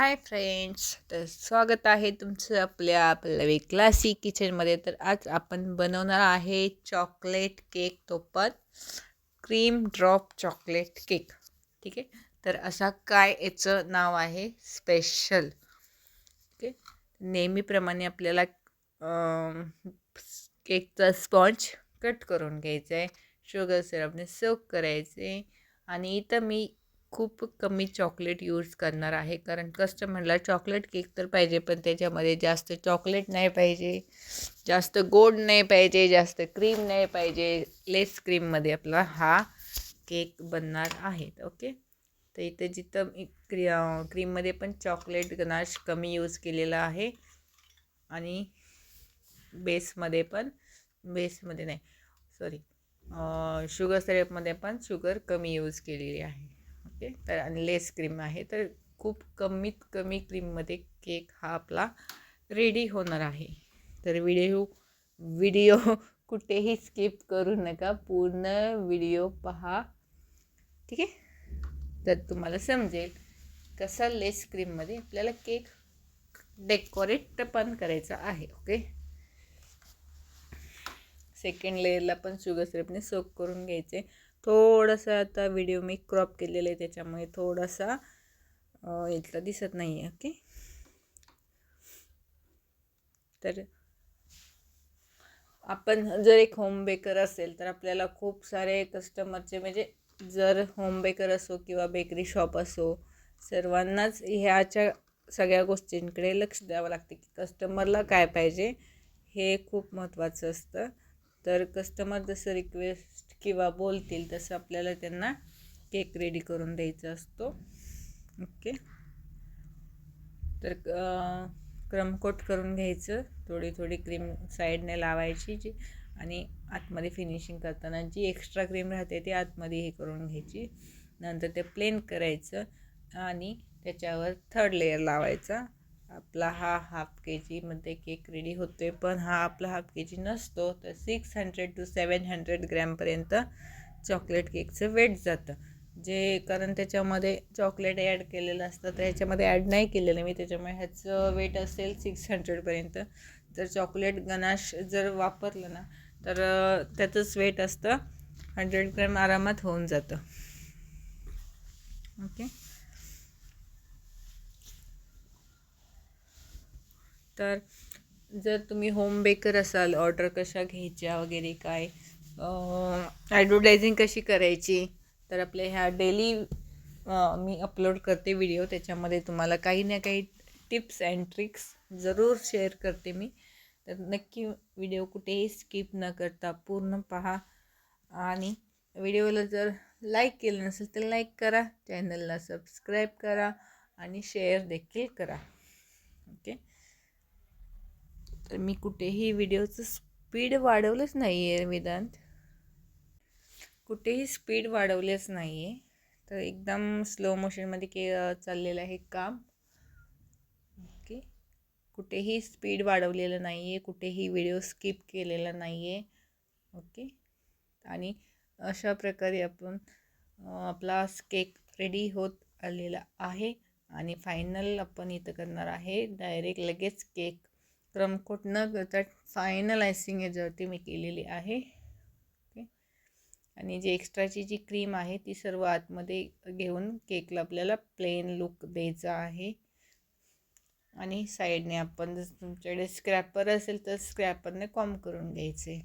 Hi friends तर स्वागत आहे तुमचं आपल्या पल्लवी क्लासिक किचनमध्ये तर आज आपण बनवणार आहे चॉकलेट केक तो पण क्रीम ड्रॉप चॉकलेट केक ठीक आहे? तर असा काय याचं नाव आहे? स्पेशल ओके नेहमीप्रमाणे आपल्याला केकचा स्पॉन्ज कट करून घ्यायचा आहे. शुगर सिरपने सोक करायचे. आणि इथं मी खूप कमी चॉकलेट यूज करणार आहे. कारण कस्टमरला चॉकलेट केक तर पाहिजे पण त्याच्यामध्ये जास्त चॉकलेट नाही पाहिजे जास्त गोड नाही पाहिजे जास्त क्रीम नाही पाहिजे. लेस क्रीममध्ये आपला हा केक बनणार आहे ओके? तर इथं जिथं मी क्री क्रीममध्ये पण चॉकलेट गनाश कमी यूज केलेला आहे. आणि बेसमध्ये पण बेसमध्ये नाही सॉरी शुगर सिरपमध्ये पण शुगर कमी यूज केलेली आहे. ओके तर आणि लेस क्रीम आहे तर खूप कमीत कमी क्रीममध्ये केक हा आपला रेडी होणार आहे. तर व्हिडिओ व्हिडिओ कुठेही स्किप करू नका. पूर्ण व्हिडिओ पहा. ठीक आहे? तर तुम्हाला समजेल कसा लेस क्रीममध्ये आपल्याला केक डेकोरेट पण करायचा आहे ओके सेकंड लेअरला पण शुगर सिरपने सोक करून घ्यायचे. थोडंसं आता व्हिडिओ मी क्रॉप केलेला आहे त्याच्यामुळे थोडासा इथला दिसत नाही आहे ओके तर आपण जर एक होम बेकर असेल तर आपल्याला खूप सारे कस्टमरचे म्हणजे जर होम बेकर असो किंवा बेकरी शॉप असो सर्वांनाच ह्याच्या सगळ्या गोष्टींकडे लक्ष द्यावं लागते की कस्टमरला काय पाहिजे हे खूप महत्त्वाचं असतं. तर कस्टमर जसं रिक्वेस्ट किंवा बोलतील तसं आपल्याला त्यांना केक रेडी करून द्यायचा असतो. ओके तर क्रमकोट करून घ्यायचं. थोडी थोडी क्रीम साईडने लावायची जी आणि आतमध्ये फिनिशिंग करताना जी एक्स्ट्रा क्रीम राहते ती आतमध्ये हे करून घ्यायची. नंतर ते प्लेन करायचं आणि त्याच्यावर थर्ड लेअर लावायचा. आपला हा हाफ के जीमध्ये केक रेडी होतो आहे पण हा आपला हाफ के जी नसतो तर six hundred to seven hundred ग्रॅमपर्यंत chocolate केकचं वेट जातं. जे कारण त्याच्यामध्ये चॉकलेट ॲड केलेलं असतं तर ह्याच्यामध्ये ॲड नाही केलेलं. मी त्याच्यामुळे ह्याचं वेट असेल सिक्स हंड्रेडपर्यंत जर चॉकलेट गनाश जर वापरलं ना तर त्याचंच वेट असतं. हंड्रेड ग्रॅम आरामात होऊन जातं. ओके तर जर तुम्ही होम बेकर असाल ऑर्डर कशा घ्यायच्या वगैरे काय ॲडव्हर्टायझिंग कशी करायची तर आपल्या ह्या डेली मी अपलोड करते व्हिडिओ त्याच्यामध्ये तुम्हाला काही ना काही टिप्स अँड ट्रिक्स जरूर शेअर करते मी. तर नक्की व्हिडिओ कुठेही स्किप न करता पूर्ण पहा. आणि व्हिडिओला जर लाईक केलं नसेल तर लाईक करा. चॅनलला सबस्क्राईब करा आणि शेअर देखील करा. ओके तर मी कुठेही व्हिडिओचं स्पीड वाढवलंच नाही आहे वेदांत. कुठेही स्पीड वाढवलेच नाही आहे तर एकदम स्लो मोशनमध्ये के चाललेलं आहे काम. ओके. कुठेही स्पीड वाढवलेलं नाही आहे कुठेही व्हिडिओ स्किप केलेला नाही आहे ओके. आणि अशा प्रकारे आपण आपला केक रेडी होत आलेला आहे. आणि फायनल आपण इथं करणार आहे डायरेक्ट लगेच केक क्रमकोट न करता फायनल आयसिंग याच्यावरती मी केलेली आहे. ओके आणि जी एक्स्ट्राची जी क्रीम आहे ती सर्व आतमध्ये घेऊन केकला आपल्याला प्लेन लुक द्यायचा आहे. आणि साईडने आपण जर तुमच्याकडे स्क्रॅपर असेल तर स्क्रॅपरने कॉम करून घ्यायचे.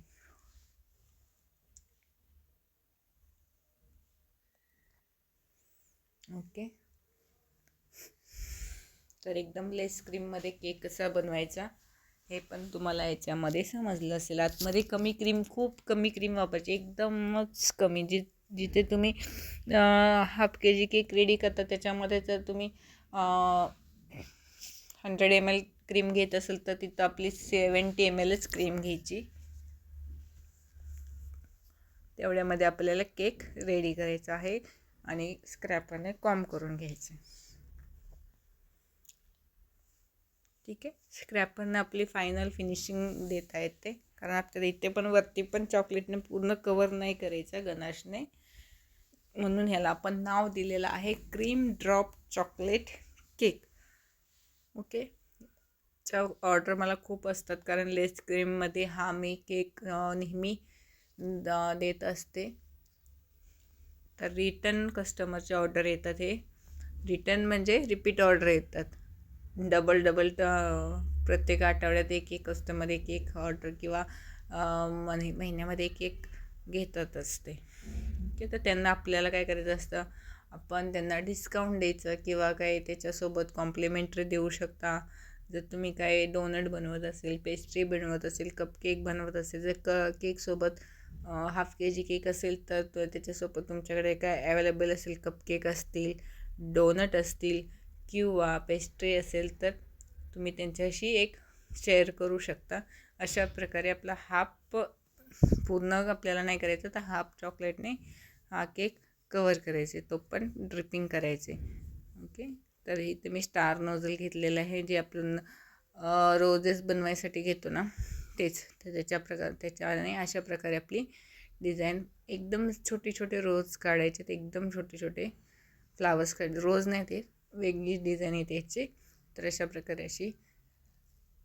ओके तर एकदम लेस क्रीममध्ये केक कसा बनवायचा? हे पण तुम्हाला याच्यामध्ये समजलं असेल. आतमध्ये कमी क्रीम खूप कमी क्रीम वापरायची. एकदमच कमी. जी जिथे तुम्ही half K G cake ready करता त्याच्यामध्ये जर तुम्ही हंड्रेड एम एल क्रीम घेत असेल तर तिथं आपली सेवन्टी एम एलच क्रीम घ्यायची. तेवढ्यामध्ये आपल्याला केक रेडी करायचा आहे आणि स्क्रॅपरने कॉम करून घ्यायचं. ठीक आहे. स्क्रॅपरनं आपली फायनल फिनिशिंग देता येते कारण आपल्याला इथे पण वरती पण चॉकलेटने पूर्ण कवर नाही करायचं गनाशने म्हणून ह्याला आपण नाव दिलेलं आहे cream drop chocolate cake okay च्या ऑर्डर मला खूप असतात कारण लेस क्रीममध्ये हा मी केक नेहमी द- देत असते. तर रिटर्न कस्टमरचे ऑर्डर येतात हे. रिटर्न म्हणजे रिपीट ऑर्डर येतात. डबल डबल प्रत्येक आठवड्यात एक एक कस्टमर एक एक ऑर्डर किंवा महि महिन्यामध्ये एक एक घेतात असते. की तर त्यांना आपल्याला काय करायचं असतं? आपण त्यांना डिस्काउंट द्यायचं किंवा काय त्याच्यासोबत कॉम्प्लिमेंटरी देऊ शकता. जर तुम्ही काय डोनट बनवत असेल पेस्ट्री बनवत असेल कपकेक बनवत असेल जर क केकसोबत हाफ के जी केक असेल तर त्याच्यासोबत तुमच्याकडे काय अवेलेबल असेल? कपकेक असतील डोनट असतील किंवा पेस्ट्री असेल तर तुम्ही त्यांच्याशी एक शेअर करू शकता. अशा प्रकारे आपला हाफ पूर्ण आपल्याला नाही करायचं तर हाफ चॉकलेटने हा केक कवर करायचे. तो पण ड्रिपिंग करायचे. ओके तर इथे मी स्टार नोझल घेतलेलं आहे. जे आपण रोजेस बनवायसाठी घेतो ना तेच. तर त्याच्या प्रकार त्याच्याने अशा प्रकारे आपली डिझाईन एकदम छोटे छोटे रोज काढायचे. ते एकदम छोटे छोटे फ्लावर्स काढ रोज नाही ते वेगळी डिझाईन येते याची. तर अशा प्रकारे अशी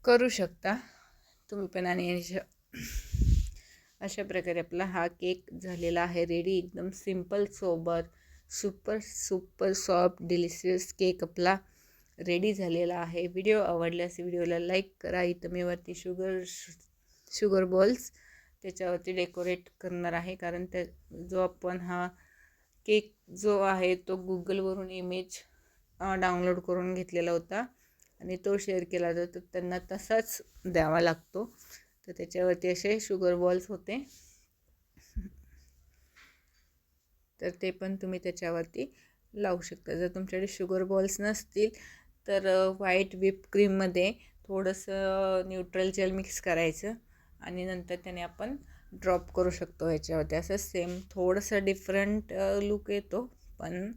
करू शकता. तुम्ही पण आणि अशा अशा प्रकारे आपला हा केक झालेला आहे रेडी एकदम simple sober super super soft delicious cake आपला रेडी झालेला आहे. व्हिडिओ आवडल्यास व्हिडिओला लाईक करा. इथं मी वरती शुगर शुगर बॉल्स त्याच्यावरती डेकोरेट करणार आहे. कारण त्या जो आपण हा केक जो आहे तो गुगलवरून इमेज डाउनलोड करून घेतलेला होता आणि तो शेअर केला होता तर त्यांना तसाच द्यावा लागतो. तर त्याच्यावरती असे शुगर बॉल्स होते. तर ते पण तुम्ही त्याच्यावरती लावू शकता. जर तुमच्याकडे शुगर बॉल्स नसतील तर व्हाईट व्हिप क्रीममध्ये थोडंसं न्यूट्रल जेल मिक्स करायचं आणि नंतर त्याने आपण ड्रॉप करू शकतो ह्याच्यावरती. असं सेम थोडंसं डिफरंट लुक येतो पण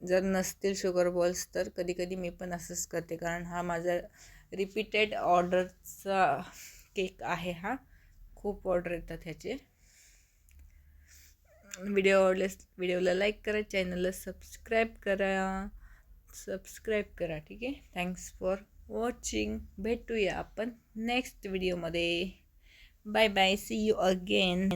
जर नसतील शुगर बॉल्स तर कधी कधी मी पण असंच करते. कारण हा माझा रिपीटेड ऑर्डरचा केक आहे हा. खूप ऑर्डर येतात ह्याचे. व्हिडिओ आवडल्यास व्हिडिओला लाईक करा चॅनलला सबस्क्राईब करा. सबस्क्राईब करा ठीक आहे? थँक्स फॉर वॉचिंग भेटूया आपण नेक्स्ट व्हिडिओमध्ये bye bye see you again